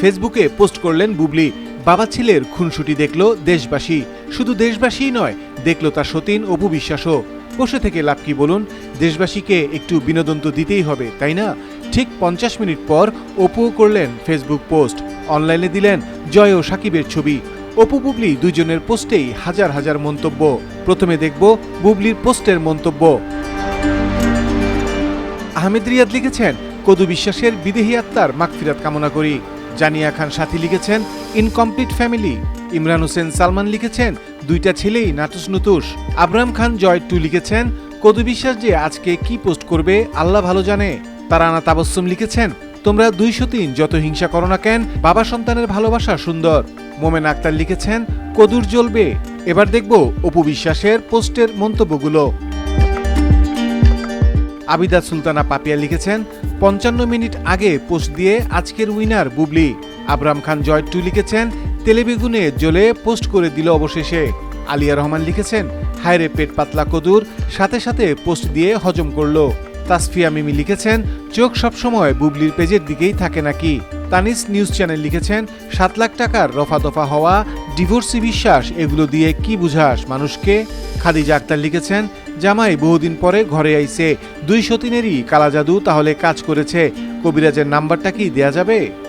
ফেসবুকে পোস্ট করলেন বুবলি। বাবা ছেলের খুনসুটি দেখল দেশবাসী। শুধু দেশবাসীই নয়, দেখল তার সতীন অপু বিশ্বাসও বসে থেকে লাভ কি বলুন? দেশবাসীকে একটু বিনোদন তো দিতেই হবে, তাই না? ঠিক পঞ্চাশ মিনিট পর অপুও করলেন ফেসবুক পোস্ট। অনলাইনে দিলেন জয় ও সাকিবের ছবি। অপু বুবলি দুজনের পোস্টেই হাজার হাজার মন্তব্য। প্রথমে দেখব বুবলির পোস্টের মন্তব্য। আহমেদ রিয়াদ লিখেছেন, কদু বিশ্বাসের বিদেহী আত্মার মাগফিরাত কামনা করি। জানিয়া খান সাথী লিখেছেন, ইনকমপ্লিট ফ্যামিলি। ইমরান হোসেন সালমান লিখেছেন, দুইটা ছেলেই নাটুস নুতুস আবরাম খান জয় টু লিখেছেন, কদু বিশ্বাস যে আজকে কি পোস্ট করবে, আল্লাহ ভালো জানে। তারানা তাবস্সুম লিখেছেন, তোমরা দুইশো তিন, যত হিংসা করো না কেন, বাবা সন্তানের ভালোবাসা সুন্দর। মোমেন আক্তার লিখেছেন, কদুর জ্বলবে। এবার দেখব অপু বিশ্বাসের পোস্টের মন্তব্যগুলো। আবিদা সুলতানা পাপিয়া লিখেছেন, পঞ্চান্ন মিনিট আগে পোস্ট দিয়ে আজকের উইনার বুবলি। আবরাম খান জয় টু লিখেছেন তেলেবেগুনে জ্বলে পোস্ট করে দিল অবশেষে। আলিয়া রহমান লিখেছেন, হায়রে পেট পাতলা কদুর। সাথে সাথে পোস্ট দিয়ে হজম করল। তাসফিয়া মিমি লিখেছেন, চোখ সবসময় বুবলির পেজের দিকেই থাকে নাকি? তানিস নিউজ চ্যানেল লিখেছেন, সাত লাখ টাকার রফা দফা হওয়া ডিভোর্সি বিশ্বাস, এগুলো দিয়ে কি বুঝাস? মানুষকে খাদিজা আক্তার লিখেছেন, জামাই বহুদিন পরে ঘরে আইছে। দুই সতীনেরই কালা জাদু তাহলে কাজ করেছে। কবিরাজের নাম্বারটা কি দেয়া যাবে?